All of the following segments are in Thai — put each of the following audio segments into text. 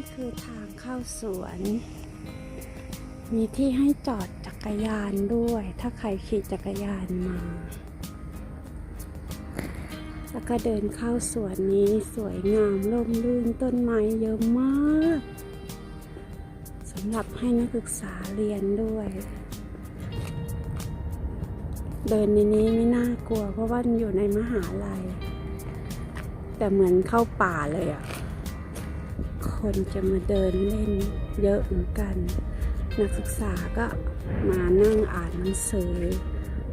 นี่คือทางเข้าสวน มีที่ให้จอดจักรยานด้วย ถ้าใครขี่จักรยานมา แล้วก็เดินเข้าสวนนี้สวยงามร่มรื่นต้นไม้เยอะมากสำหรับให้นักศึกษาเรียนด้วย เดินในนี้ไม่น่ากลัวเพราะว่าอยู่ในมหาลัย แต่เหมือนเข้าป่าเลยอะ่ะ คนจะมาเดินเล่นเยอะเหมือนกัน นักศึกษาก็มานั่งอ่านหนังสือ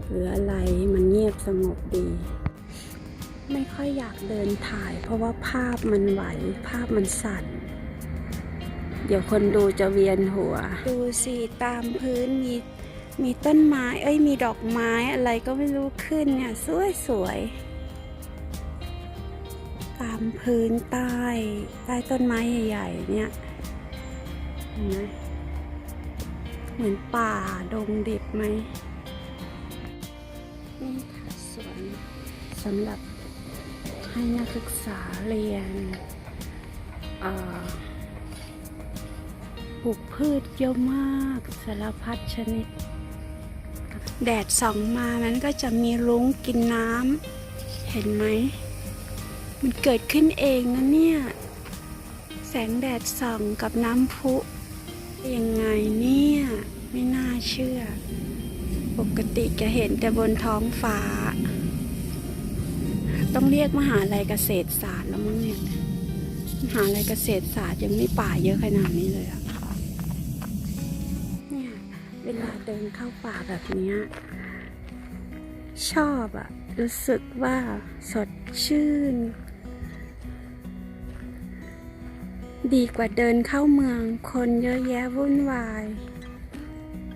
หรืออะไรมันเงียบสงบดี ไม่ค่อยอยากเดินถ่าย เพราะว่าภาพมันไหว ภาพมันสั่น เดี๋ยวคนดูจะเวียนหัว ดูสิตามพื้นมีมีต้นไม้ เอ้ยมีดอกไม้อะไรก็ไม่รู้ขึ้นเนี่ยสวยสวยามพื้นใต้ใต้ต้นไม้ใหญ่ๆเนี่ยเห็นไหมเหมือนป่าดงดิบไหมนี่ค่ะสวนสำหรับให้นักศึกษาเรียนปลูกพืชเยอะมากสารพัดชนิด แดดส่องมามันก็จะมีรุ้งกินน้ำเห็นไหม มันเกิดขึ้นเองนะเนี่ย แสงแดดส่องกับน้ำพุยังไงเนี่ย ไม่น่าเชื่อ ปกติจะเห็นแต่บนท้องฟ้า ต้องเรียกมหาลัยเกษตรศาสตร์แล้วมั้งเนี่ยมหาลัยเกษตรศาสตร์ยังไม่ป่าเยอะขนาดนี้เลยอะเนี่ยเวลาเดินเข้าป่าแบบนี้ชอบอะรู้สึกว่าสดชื่น ดีกว่าเดินเข้าเมือง คนเยอะแยะวุ่นวาย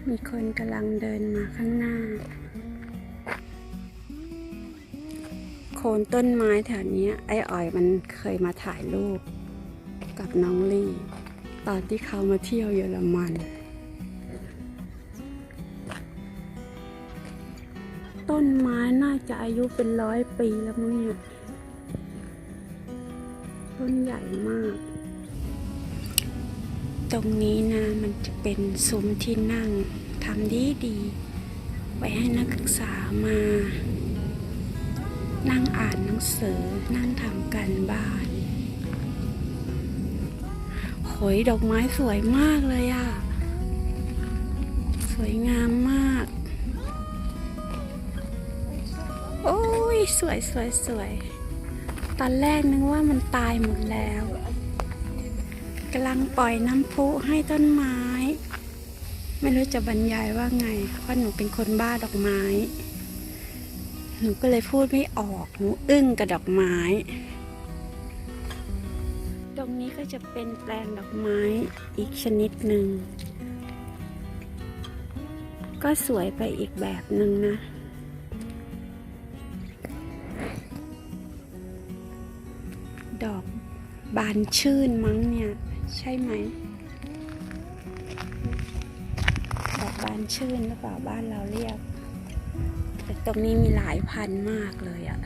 มีคนกำลังเดินมาข้างหน้า โคนต้นไม้แถวนี้ไอ้อ่อยมันเคยมาถ่ายรูปกับน้องลี่ ตอนที่เขามาเที่ยวเยอรมันต้นไม้น่าจะอายุเป็นร้อยปีแล้วมั้งเนี่ย ต้นใหญ่มาก ตรงนี้นะมันจะเป็นซุ้มที่นั่งทำดีดี ไว้ให้นักศึกษามา นั่งอ่านหนังสือนั่งทำการบ้านโหยดอกไม้สวยมากเลยอะ สวยงามมาก โอ้ย สวยสวยสวย ตอนแรกนึกว่ามันตายหมดแล้ว กำลังปล่อยน้ำพุให้ต้นไม้ ไม่รู้จะบรรยายว่าไง เพราะหนูเป็นคนบ้าดอกไม้ หนูก็เลยพูดไม่ออก หนูอึ้งกับดอกไม้ ตรงนี้ก็จะเป็นแปลงดอกไม้อีกชนิดหนึ่ง ก็สวยไปอีกแบบหนึ่งนะดอกบานชื่นมั้งเนี่ย ใช่ไหมดอกบานชื่นหรือเปล่าบ้านเราเรียก แต่ตรงนี้มีหลายพันมากเลยอะ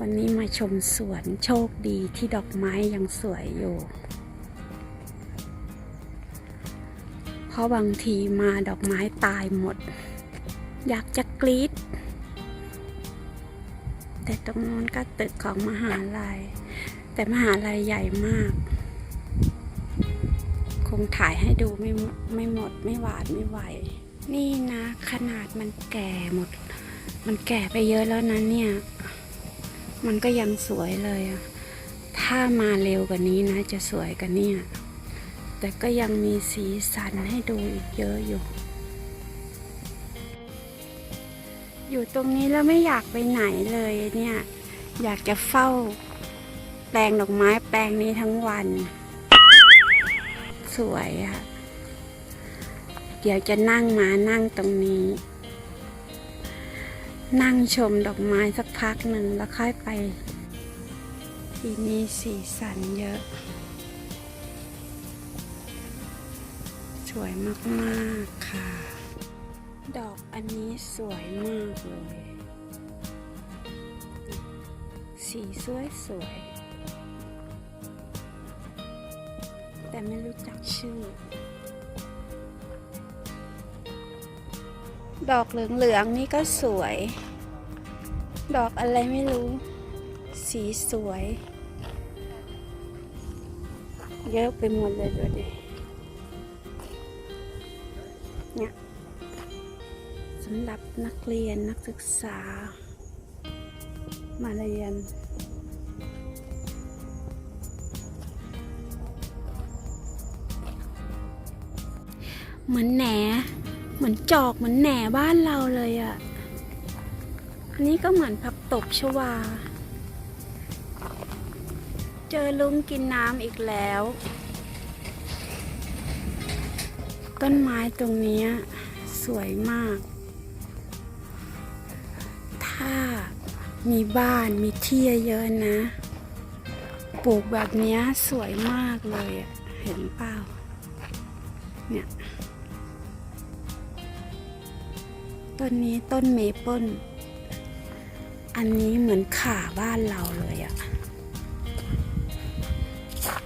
วันนี้มาชมสวนโชคดีที่ดอกไม้ยังสวยอยู่ เพราะบางทีมาดอกไม้ตายหมด อยากจะกรี๊ด แต่ตรงนู้นก็ตึกของมหาลัย แต่มหาลัยใหญ่มาก คงถ่ายให้ดูไม่หมดไม่หมดไม่หวานไม่ไหว นี่นะขนาดมันแก่หมด มันแก่ไปเยอะแล้วนะเนี่ย มันก็ยังสวยเลย ถ้ามาเร็วกว่านี้นะ จะสวยกว่านี้แต่ก็ยังมีสีสันให้ดูอีกเยอะอยู่ อยู่ตรงนี้แล้วไม่อยากไปไหนเลยเนี่ย อยากจะเฝ้า แปลงดอกไม้แปลงนี้ทั้งวัน สวยอะเดี๋ยวจะนั่งมานั่งตรงนี้ นั่งชมดอกไม้สักพักหนึ่งแล้วค่อยไป ที่นี้สีสันเยอะ สวยมาก ๆ ค่ะ ดอกอันนี้สวยมากเลย สีสวยสวย แต่ไม่รู้จักชื่อ ดอกเหลืองๆนี่ก็สวย ดอกอะไรไม่รู้ สีสวย เยอะไปหมดเลยดูดิ สำหรับนักเรียนนักศึกษา มาเรียน เหมือนแหนเหมือนจอกเหมือนแหน่บ้านเราเลยอะ่ะ อันนี้ก็เหมือนผักตบชวา เจอลุงกินน้ำอีกแล้ว ต้นไม้ตรงนี้สวยมาก มีบ้านมีที่เยอะๆนะ ปลูกแบบนี้สวยมากเลยอะเห็นเปล่าเนี่ยต้นนี้ต้นเมเปิลอันนี้เหมือนข่าบ้านเราเลยอะ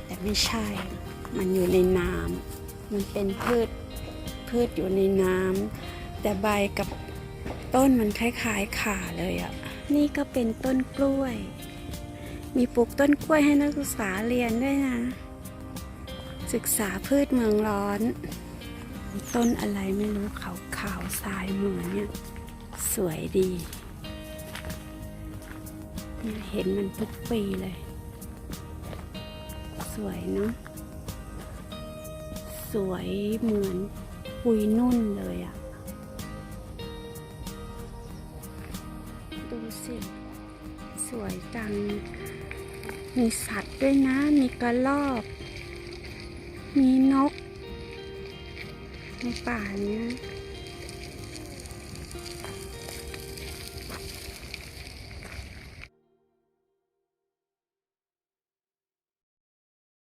แต่ไม่ใช่ มันอยู่ในน้ำมันเป็นพืชพืชอยู่ในน้ำแต่ใบกับต้นมันคล้ายๆข่าเลยอะ นี่ก็เป็นต้นกล้วย มีปลูกต้นกล้วยให้นักศึกษาเรียนด้วยนะ ศึกษาพืชเมืองร้อน ต้นอะไรไม่รู้ขาวขาวทรายเหมือนเนี่ย สวยดีเนี่ยเห็นมันทุกปีเลย สวยเนาะสวยเหมือนปุยนุ่นเลยอะ สิ สวยจัง มีสัตว์ด้วยนะ มีกระรอก มีนกในป่าเนี้ย